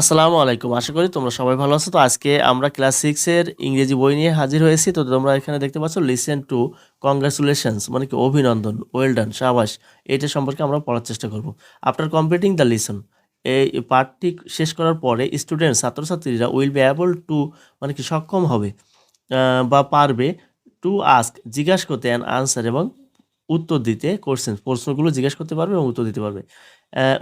আসসালামু আলাইকুম। আশা করি তোমরা সবাই ভালো আছো। তো আজকে আমরা ক্লাস সিক্সের ইংরেজি বই নিয়ে হাজির হয়েছি। তো তোমরা এখানে দেখতে পাচ্ছ লিসেন টু কংগ্রাচুলেশনস মানে কি অভিনন্দন ওয়েল ডান সাবাস। এটা সম্পর্কে আমরা পড়ার চেষ্টা করব। আফটার কমপ্লিটিং দ্য লিসন এই পার্টটি শেষ করার পরে স্টুডেন্ট ছাত্রছাত্রীরা উইল বি অ্যাবল টু মানে কি সক্ষম হবে বা পারবে টু আস্ক জিজ্ঞাসা করতে অ্যান আনসার এবং উত্তর দিতে কোশ্চেন, প্রশ্নগুলো জিজ্ঞেস করতে পারবে এবং উত্তর দিতে পারবে।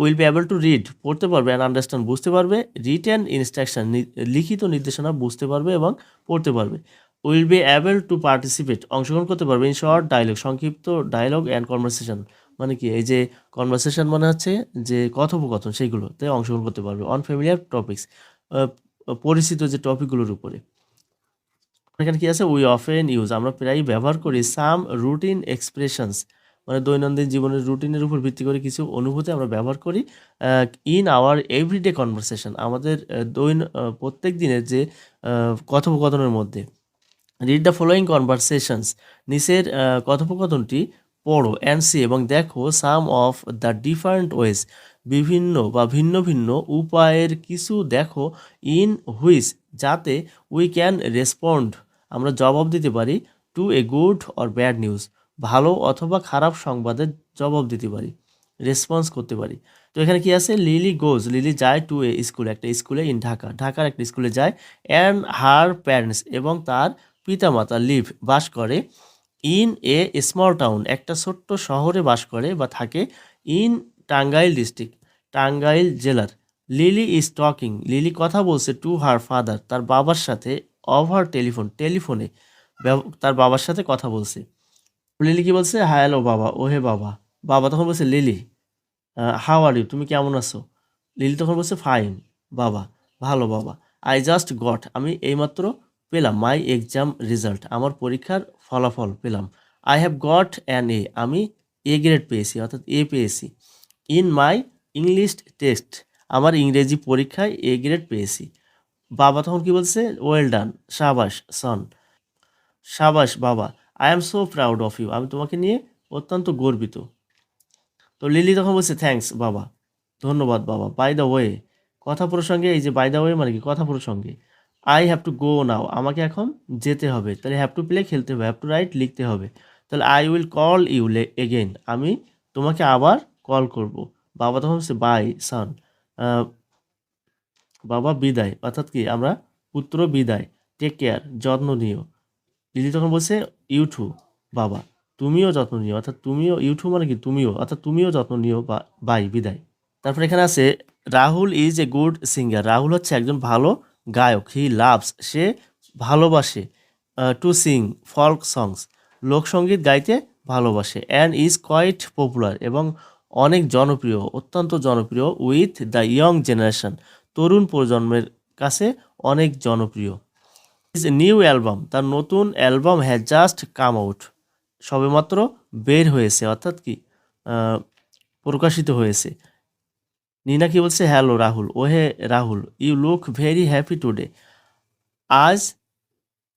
Will be able to read পড়তে পারবে অ্যান্ড আন্ডারস্ট্যান্ড বুঝতে পারবে। রিটেন ইনস্ট্রাকশন লিখিত নির্দেশনা বুঝতে পারবে এবং পড়তে পারবে। Will be able to participate অংশগ্রহণ করতে পারবে ইন শর্ট ডায়লগ সংক্ষিপ্ত ডায়লগ অ্যান্ড কনভারসেশন মানে কি, এই যে কনভারসেশন মানে হচ্ছে যে কথোপকথন সেইগুলোতে অংশগ্রহণ করতে পারবে। অন টপিক্স পরিচিত যে টপিকগুলোর উপরে। এখানে কি আছে? উই অফেন ইউজ আমরা প্রায়ই ব্যবহার করি সাম রুটিন এক্সপ্রেশনস মানে দৈনন্দিন জীবনের রুটিনের উপর ভিত্তি করে কিছু অনুভূতি আমরা ব্যবহার করি ইন আওয়ার এভরিডে কনভারসেশন আমাদের দৈন প্রত্যেক দিনের যে কথোপকথনের মধ্যে। রিড দ্য ফলোয়িং কনভারসেশনস নিচের কথোপকথনটি পড়ো অ্যান্ড সি এবং দেখো some of the different ways বিভিন্ন বা ভিন্ন ভিন্ন উপায়ের কিছু দেখো ইন হুইচ যাতে উই ক্যান রেসপন্ড আমরা জবাব দিতে পারি, to a good or bad news. ভালো অথবা খারাপ সংবাদের জবাব দিতে পারি, রেসপন্স করতে পারি। তো এখানে কি আছে? লিলি গোজ, লিলি যায় টু এ স্কুল, একটা স্কুলে ইন ঢাকা। ঢাকার একটা স্কুলে যায় অ্যান্ড হার প্যারেন্টস এবং তার পিতামাতা লিভ, বাস করে ইন এ স্মল টাউন, একটা ছোট্ট শহরে বাস করে বা থাকে ইন টাঙ্গাইল ডিস্ট্রিক্ট, টাঙ্গাইল জেলার। লিলি ইজ টকিং, লিলি কথা বলছে টু হার ফাদার, তার বাবার সাথে ওভার টেলিফোন টেলিফোনে তার বাবার সাথে কথা বলছে। লিলি কি বলছে? হ্যালো বাবা। ও হে বাবা। বাবা তখন বলছে, লিলি হাউ আর ইউ তুমি কেমন আছো? লিলি তখন বলছে ফাইন বাবা, ভালো, বাবা। আই জাস্ট গট আমি এইমাত্র পেলাম মাই এক্সাম রেজাল্ট আমার পরীক্ষার ফলাফল পেলাম। I have got an A আমি এ গ্রেড পেয়েছি, অর্থাৎ এ পেয়েছি। ইন মাই ইংলিশ টেস্ট আমার ইংরেজি পরীক্ষায় এ গ্রেড পেয়েছি। বাবা তখন কি বলছে? ওয়েল ডান সাবাস সন সাবাস, বাবা I am so proud of you আমি তোমাকে নিয়ে অত্যন্ত গর্বিত। তো লিলি তখন বলছে থ্যাঙ্কস বাবা। ধন্যবাদ, বাবা। বাই দ্য ওয়ে কথা প্রসঙ্গে, এই যে বাই দ্য ওয়ে মানে কি? কথা প্রসঙ্গে। I have to go now আমাকে এখন যেতে হবে। তাহলে হ্যাভ টু প্লে খেলতে হবে। হ্যাভ টু রাইট লিখতে হবে। তাহলে I will call you again আমি তোমাকে আবার কল করব। বাবা তখন বলছে বাই সান বাবা বিদায়, অর্থাৎ কি আমরা পুত্র বিদায় টেক কেয়ার যত্ন নিও। লিলি তখন বলছে ইউঠু বাবা, তুমিও যত্ন নিও। অর্থাৎ তুমিও ইউঠু মানে কি? তুমিও। অর্থাৎ তুমিও যত্ন নিও, বা বাই বিদায়। তারপর এখানে আছে Rahul is a good singer Rahul হচ্ছে একজন ভালো গায়ক। হি লাভস সে ভালোবাসে টু সিং ফল্ক সংস লোকসঙ্গীত গাইতে ভালোবাসে অ্যান্ড ইজ কোয়াইট পপুলার এবং অনেক জনপ্রিয়, অত্যন্ত জনপ্রিয় উইথ দ্য ইয়ং জেনারেশন তরুণ প্রজন্মের কাছে অনেক জনপ্রিয়। ইজ নিউ অ্যালবাম তার নতুন album has just come out সবেমাত্র বের হয়েছে, অর্থাৎ কি প্রকাশিত হয়েছে। নিনা কি বলছে hello Rahul oh hey Rahul you look very happy today আজ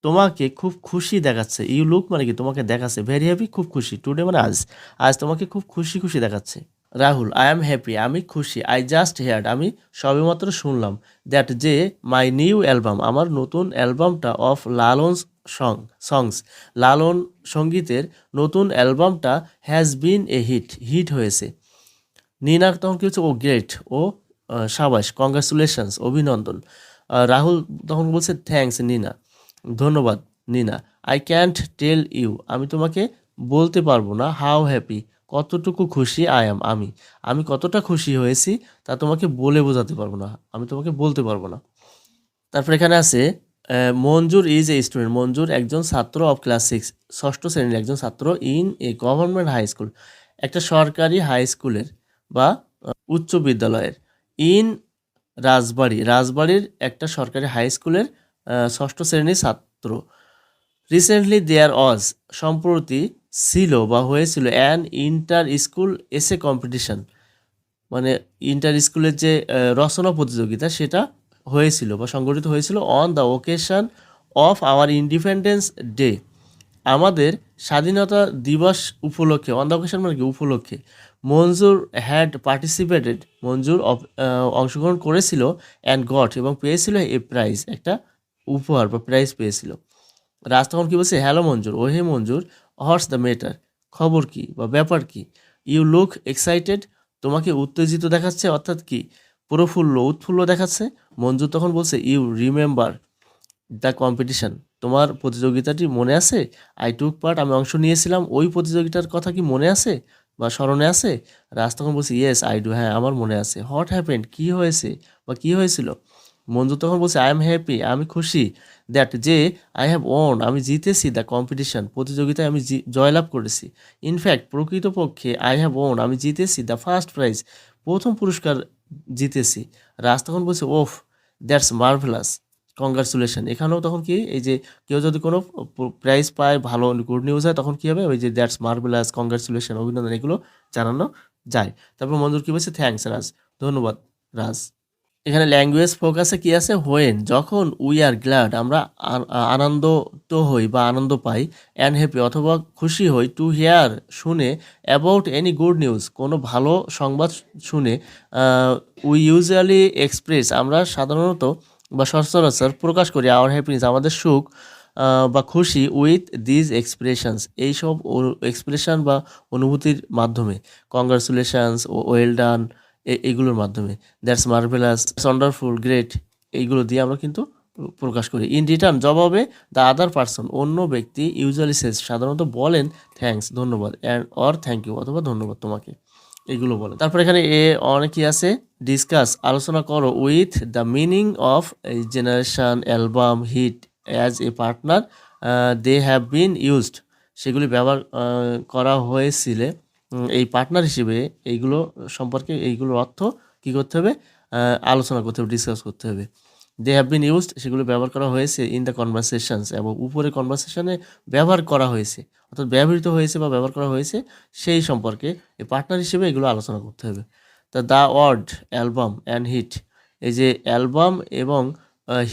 তোমাকে খুব খুশি দেখাচ্ছে। ইউ লুক মানে কি, তোমাকে দেখাচ্ছে। ভেরি হ্যাপি খুব খুশি। টুডে মানে আজ। আজ তোমাকে খুব খুশি খুশি দেখাচ্ছে। রাহুল আই এম হ্যাপি আমি খুশি আই জাস্ট হেয়ার্ড আমি সবেমাত্র শুনলাম দ্যাট যে মাই নিউ অ্যালবাম আমার নতুন অ্যালবামটা অফ লালন সং সংস লালন সঙ্গীতের নতুন অ্যালবামটা has been a hit hit হয়েছে। নিনার তখন কি হচ্ছে ও গ্রেট ও সাবাস কংগ্রাচুলেশনস অভিনন্দন। রাহুল তখন বলছে থ্যাংকস নিনা, ধন্যবাদ, Nina I can't tell you আমি তোমাকে বলতে পারব না হাউ হ্যাপি কতটুকু খুশি আই এম আমি। আমি কতটা খুশি হয়েছি তা তোমাকে বলে বোঝাতে পারব না। আমি তোমাকে বলতে পারব না। তারপর এখানে আছে মঞ্জুর ইজ এ স্টুডেন্ট মঞ্জুর একজন ছাত্র অফ ক্লাস সিক্স ষষ্ঠ শ্রেণির একজন ছাত্র in a government high school একটা সরকারি হাই স্কুলের বা উচ্চ বিদ্যালয়ের। ইন রাজবাড়ি। রাজবাড়ির একটা সরকারি হাই স্কুলের ষষ্ঠ শ্রেণির ছাত্র। রিসেন্টলি দেয়ার অজ সম্প্রতি ছিল বা হয়েছিল an inter school essay competition মানে ইন্টার স্কুলের যে রচনা প্রতিযোগিতা, সেটা হয়েছিল বা সংগঠিত হয়েছিল on the occasion of our independence day আমাদের স্বাধীনতা দিবস উপলক্ষে অন দ্য ওকেশন মানে কি? উপলক্ষে মঞ্জুর হ্যাড পার্টিসিপেটেড মঞ্জুর অংশগ্রহণ করেছিল অ্যান্ড গট এবং পেয়েছিল এ প্রাইজ একটা উপহার বা প্রাইজ পেয়েছিল। রাজ তখন কি বলছে? Hello Manjur oh hey Manjur what's the matter খবর কি বা ব্যাপার কি? ইউ লুক এক্সাইটেড তোমাকে উত্তেজিত দেখাচ্ছে, অর্থাৎ কি? প্রফুল্ল উৎফুল্ল দেখাচ্ছে। মঞ্জু তখন বলছে ইউ রিমেম্বার দ্য কম্পিটিশন তোমার প্রতিযোগিতাটি মনে আছে? আই টুক পার্ট আমি অংশ নিয়েছিলাম। ওই প্রতিযোগিতার কথা কি মনে আছে বা স্মরণে আছে? রাজ তখন বলছে ইয়েস আই ডু হ্যাঁ আমার মনে আছে। হোয়াট হ্যাপেন্ড কি হয়েছে বা কি হয়েছিল? মঞ্জু তখন বলছে আই এম হ্যাপি আমি খুশি। দ্যাট যে আই হ্যাভ ওন আমি জিতেছি দ্য কম্পিটিশন প্রতিযোগিতায় আমি জয়লাভ করেছি। ইনফ্যাক্ট প্রকৃতপক্ষে আই হ্যাভ ওন আমি জিতেছি দ্য ফার্স্ট প্রাইজ প্রথম পুরস্কার জিতেছি। রাজ তখন বলছে ওফ দ্যাটস মার্ভেলাস কংগ্রাচুলেশন এখানেও তখন কি, এই যে, কেউ যদি কোনো প্রাইজ পায়, ভালো গুড নিউজ হয়, তখন কী হবে? ওই যে দ্যাটস মার্ভেলাস কংগ্রাচুলেশন অভিনন্দন, এগুলো জানানো যায়। তারপর মঞ্জুর কী বলছে? থ্যাঙ্কস রাজ, ধন্যবাদ, রাজ। এখানে ল্যাঙ্গুয়েজ ফোকাসে কি আছে? হোয়েন যখন উই আর গ্ল্যাড আমরা আনন্দ তো হই বা আনন্দ পাই অ্যান্ড হ্যাপি অথবা খুশি হই টু হেয়ার শুনে অ্যাবাউট এনি গুড নিউজ কোনো ভালো সংবাদ শুনে উই ইউজুয়ালি এক্সপ্রেস আমরা সাধারণত বা সচরাচর প্রকাশ করি আওয়ার হ্যাপিনেস আমাদের সুখ বা খুশি উইথ দিজ এক্সপ্রেশনস এইসব এক্সপ্রেশন বা অনুভূতির মাধ্যমে। কংগ্রাচুলেশনস ওয়েল ডান এইগুলোর মাধ্যমে। দ্যাটস মার্ভেলাস ওয়ান্ডারফুল গ্রেট এইগুলো দিয়ে আমরা কিন্তু প্রকাশ করি। ইন রিটার্ন জবাবে দ্য আদার পার্সন অন্য ব্যক্তি ইউজুয়ালি সেস সাধারণত বলেন থ্যাঙ্কস ধন্যবাদ অ্যান্ড অর থ্যাংক ইউ অথবা ধন্যবাদ তোমাকে। এগুলো বলে তারপর এখানে এ, অনেকই আছে ডিসকাস আলোচনা করো উইথ দ্য মিনিং অফ এই generation album hit as a partner they have been used সেগুলি ব্যবহার করা হয়েছিল। এই পার্টনার হিসেবে এইগুলো সম্পর্কে এইগুলোর অর্থ কী করতে হবে? আলোচনা করতে হবে ডিসকাস করতে হবে। দে হ্যাভ বিন ইউজড সেগুলো ব্যবহার করা হয়েছে ইন দ্য কনভারসেশনস এবং উপরে কনভারসেশনে ব্যবহার করা হয়েছে, অর্থাৎ ব্যবহৃত হয়েছে বা ব্যবহার করা হয়েছে, সেই সম্পর্কে এই পার্টনার হিসেবে এগুলো আলোচনা করতে হবে। তা the word album and hit এই যে অ্যালবাম এবং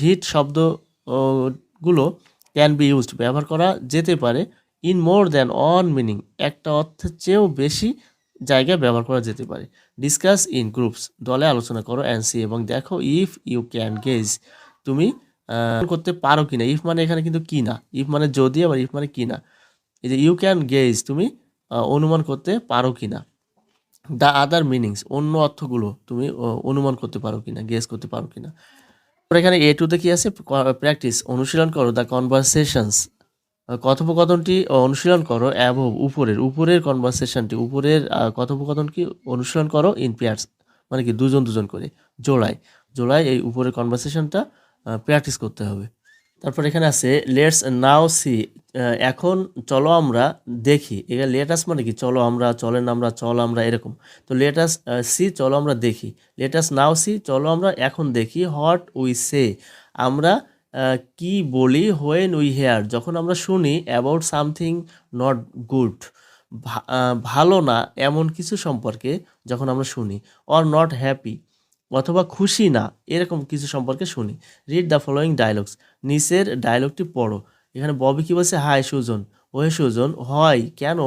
হিট শব্দগুলো ক্যান বি ইউজড ব্যবহার করা যেতে পারে in more than one meaning একটা অর্থের চেয়েও বেশি জায়গায় ব্যবহার করা যেতে পারে। ডিসকাস ইন গ্রুপস দলে আলোচনা করো অ্যান্ড সি এবং দেখো ইফ ইউ ক্যান গেজ তুমি করতে পারো কিনা। ইফ মানে এখানে কিন্তু কি না। ইফ মানে যদি, আবার ইফ মানে কি না। এই যে ইউ ক্যান গেজ তুমি অনুমান করতে পারো কিনা। দ্য আদার মিনিংস অন্য অর্থগুলো তুমি অনুমান করতে পারো কিনা গেস করতে পারো কিনা। এখানে এ টুতে কি আছে? প্র্যাকটিস অনুশীলন করো দ্য কনভারসেশনস কথোপকথনটি অনুশীলন করো অ্যাভব উপরের উপরের কনভারসেশনটি উপরের কথোপকথনটি অনুশীলন করো ইন পেয়ার্স মানে কি দুজন দুজন করে, জোড়ায় জোড়ায় এই উপরের কনভারসেশনটা প্র্যাকটিস করতে হবে। তারপর এখানে আছে লেটস নাও সি এখন চলো আমরা দেখি, এখানে লেটাস মানে কি চলো আমরা, চলেন আমরা, চল আমরা, এরকম। তো লেটাস সি চলো আমরা দেখি লেটাস নাও সি চলো আমরা এখন দেখি হোয়াট উই সে আমরা কি বলি হোয়েন উই হেয়ার যখন আমরা শুনি অ্যাবাউট সামথিং নট গুড ভালো না, এমন কিছু সম্পর্কে যখন আমরা শুনি অর নট হ্যাপি অথবা খুশি না, এরকম কিছু সম্পর্কে শুনি রিড দ্য ফলোয়িং ডায়লগস নিচের ডায়লগটি পড়ো, এখানে ববি কি বলছে হাই সুজন, ওহে সুজন হয় কেন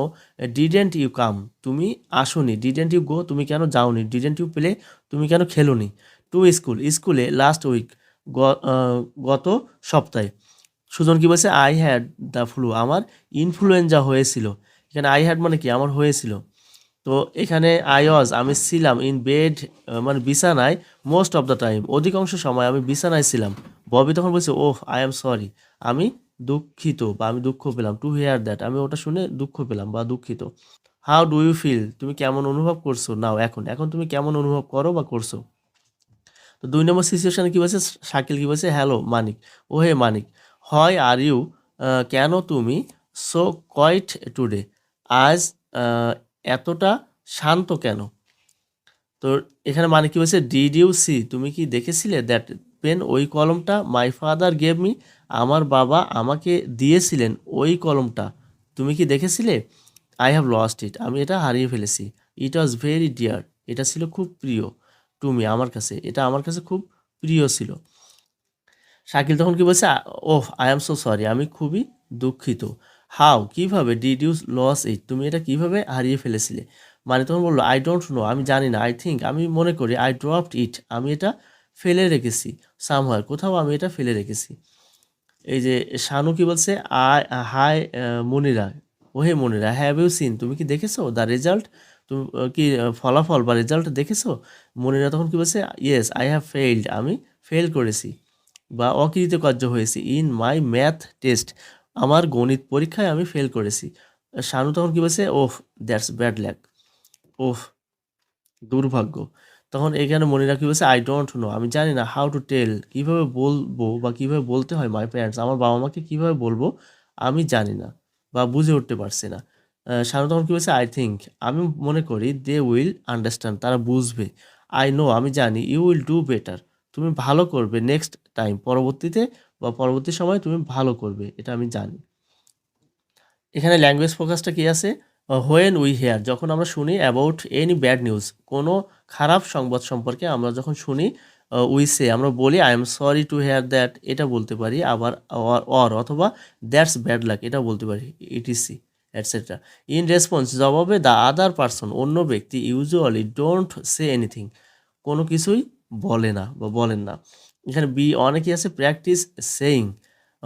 ডিডেন্ট ইউ কাম তুমি আসোনি ডিডেন্ট ইউ গো তুমি কেন যাওনি ডিডেন্ট ইউ প্লে তুমি কেন খেলোনি টু স্কুল স্কুলে লাস্ট উইক গত সপ্তাহে। সুজন কি বলছে? আই হ্যাড দ্য ফ্লু আমার ইনফ্লুয়েঞ্জা হয়েছিল। এখানে আই হ্যাড মানে কি? আমার হয়েছিল। তো এখানে আই ওয়াজ আমি ছিলাম ইন বেড মানে বিছানায় মোস্ট অফ দ্য টাইম অধিকাংশ সময় আমি বিছানায় ছিলাম। ববি তখন বলছে, ওহ আই এম সরি আমি দুঃখিত বা আমি দুঃখ পেলাম। টু হেয়ার দ্যাট আমি ওটা শুনে দুঃখ পেলাম বা দুঃখিত। হাউ ডু ইউ ফিল তুমি কেমন অনুভব করছ? নাও এখন। এখন তুমি কেমন অনুভব করো বা করছ? তো দুই নম্বর সিচুয়েশানে কী বলছে? শাকিল কী বলছে? হ্যালো মানিক। ও হে মানিক হয় আর ইউ কেন তুমি সো কোয়াইট টুডে আজ এতটা শান্ত কেন? তো এখানে মানে কী বলছে? ডিড ইউ সি তুমি কি দেখেছিলে দ্যাট পেন ওই কলমটা মাই ফাদার গেভ মি আমার বাবা আমাকে দিয়েছিলেন ওই কলমটা? তুমি কি দেখেছিলে? আই হ্যাভ লস্ট ইট আমি এটা হারিয়ে ফেলেছি। ইট ওয়াজ ভেরি ডিয়ার এটা ছিল খুব প্রিয়। টু আমার কাছে, এটা আমার কাছে খুব প্রিয় ছিল। শাকিল তখন কি বলছে, oh I am so sorry আমি খুবই দুঃখিত। হাউ কীভাবে? ডিড ইউ লস ইট তুমি এটা কীভাবে হারিয়ে ফেলেছিলে? মানে তখন বলল আই ডোন্ট নো আমি জানি না। আই থিঙ্ক আমি মনে করি আই ড্রপড ইট আমি এটা ফেলে রেখেছি। সামহার কোথাও আমি এটা ফেলে রেখেছি। এই যে শানু কি বলছে I hi Monira oh hey Monira have you seen তুমি কি দেখেছ? দ্য রেজাল্ট তুমি কি ফলাফল বা রেজাল্ট দেখেছ? মনিরা তখন কি বলছে ইয়েস আই হ্যাভ ফেইল্ড আমি ফেল করেছি বা অকৃতকার্য হয়েছি। ইন মাই ম্যাথ টেস্ট আমার গণিত পরীক্ষায় আমি ফেল করেছি। শানু তখন কি বলছে oh that's bad luck oh দুর্ভাগ্য। তখন এখানে মনিরা কি বলছে আই ডোন্ট নো আমি জানি না হাউ টু টেল কীভাবে বলব বা কীভাবে বলতে হয় মাই প্যারেন্টস আমার বাবা মাকে কীভাবে বলব, আমি জানি না বা বুঝে উঠতে পারছি না। শানু তখন কী বলছে আই থিঙ্ক আমি মনে করি দে উইল আন্ডারস্ট্যান্ড তারা বুঝবে। আই নো আমি জানি ইউ উইল ডু বেটার তুমি ভালো করবে নেক্সট টাইম পরবর্তীতে বা পরবর্তী সময় তুমি ভালো করবে, এটা আমি জানি। এখানে ল্যাঙ্গুয়েজ ফোকাসটা কী আছে? হোয়েন উই হেয়ার যখন আমরা শুনি অ্যাবাউট এনি ব্যাড নিউজ কোনো খারাপ সংবাদ সম্পর্কে আমরা যখন শুনি উই সে আমরা বলি I am sorry to hear that এটা বলতে পারি, আবার অর অথবা দ্যাটস ব্যাড লাক এটা বলতে পারি ইটিসি অ্যাটসেট্রা ইন রেসপন্স জবাবে দ্য আদার পারসন অন্য ব্যক্তি ইউজুয়ালি ডোন্ট সে এনিথিং কোনো কিছুই বলে না বা বলেন না। এখানে বি অনেকেই আছে প্র্যাকটিস সেইং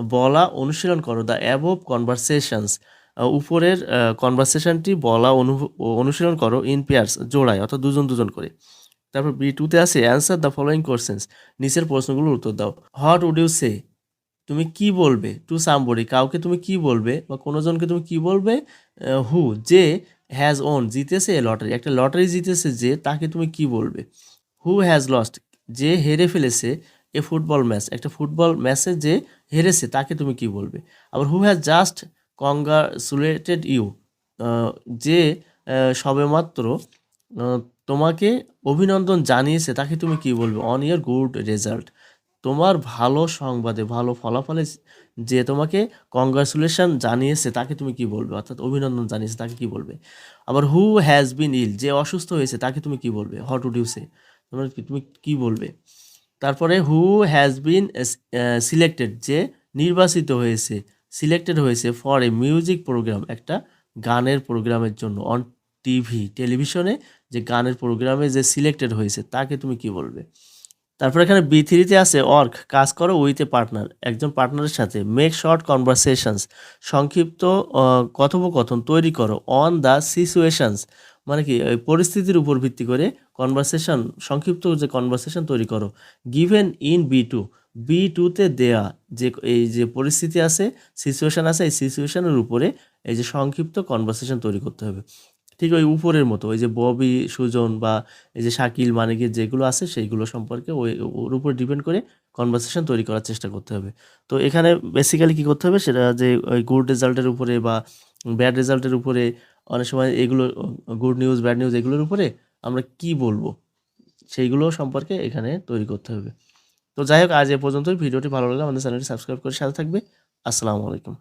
বলা, অনুশীলন করো দ্য অ্যাবভ কনভারসেশনস উপরের কনভারসেশনটি বলা, অনু- অনুশীলন করো ইন পেয়ার্স জোড়ায়, অর্থাৎ দুজন দুজন করে। তারপর বি টুতে আছে অ্যান্সার দ্য ফলোয়িং কোশ্চেন্স নিচের প্রশ্নগুলোর উত্তর দাও। হোয়াট উড ইউ সে তুমি কি বলবে? টু সামবডি কাউকে তুমি কি বলবে? বা কোনো জনকে তুমি কি বলবে? হু যে হ্যাজ ওন জিতেছে লটারি একটা লটারি জিতেছে যে তাকে তুমি কি বলবে? হু হ্যাজ লস্ট যে হেরে ফেলেছে এ ফুটবল ম্যাচ একটা ফুটবল ম্যাচে যে হেরেছে তাকে তুমি কি বলবে? আবার who has just congratulated you যে সবেমাত্র তোমাকে অভিনন্দন জানিয়েছে তাকে তুমি কি বলবে? অন ইয়ার গুড রেজাল্ট তোমার ভালো সংবাদে, ভালো ফলাফলে যে তোমাকে কংগ্রাচুলেশন জানিয়েছে, তাকে তুমি কি বলবে? অর্থাৎ অভিনন্দন জানিয়েছে, তাকে কি বলবে? আবার হু হ্যাজ বিন ইল যে অসুস্থ হয়েছে, তাকে তুমি কি বলবে? হট উড ইউ তোমার তুমি কি বলবে? তারপরে হু হ্যাজ বিন সিলেক্টেড যে নির্বাচিত হয়েছে সিলেক্টেড হয়েছে ফর এ মিউজিক প্রোগ্রাম একটা গানের প্রোগ্রামের জন্য অন টিভি টেলিভিশনে যে গানের প্রোগ্রামে যে সিলেক্টেড হয়েছে, তাকে তুমি কি বলবে? তারপর এখানে বি থ্রিতে আছে অর্ক কাজ করো উইথ এ পার্টনার একজন পার্টনারের সাথে। মেক শর্ট কনভারসেশনস সংক্ষিপ্ত কথোপকথন তৈরি করো অন দ্য সিচুয়েশনস মানে কি, ওই পরিস্থিতির উপর ভিত্তি করে কনভারসেশন সংক্ষিপ্ত যে কনভারসেশন তৈরি করো। Given in B two B টুতে দেয়া যে, এই যে পরিস্থিতি আছে সিচুয়েশান আছে, এই সিচুয়েশানের উপরে এই যে সংক্ষিপ্ত কনভারসেশন তৈরি করতে হবে। ঠিক ওই উপরের মতো, ওই যে ববি, সুজন বা এই যে শাকিল, মানিকের যেগুলো আছে সেইগুলো সম্পর্কে ওই, ওর উপর ডিপেন্ড করে কনভারসেশন তৈরি করার চেষ্টা করতে হবে। তো এখানে বেসিক্যালি কী করতে হবে সেটা যে ওই গুড রেজাল্টের উপরে বা ব্যাড রেজাল্টের উপরে অনেক সময় এগুলো গুড নিউজ ব্যাড নিউজ এগুলোর উপরে আমরা কি বলব সেইগুলো সম্পর্কে এখানে তৈরি করতে হবে। তো যাই হোক, আজ এ পর্যন্তই। ভিডিওটি ভালো লাগলে আমাদের চ্যানেলটি সাবস্ক্রাইব করে সাথে থাকবে। আসসালামু আলাইকুম।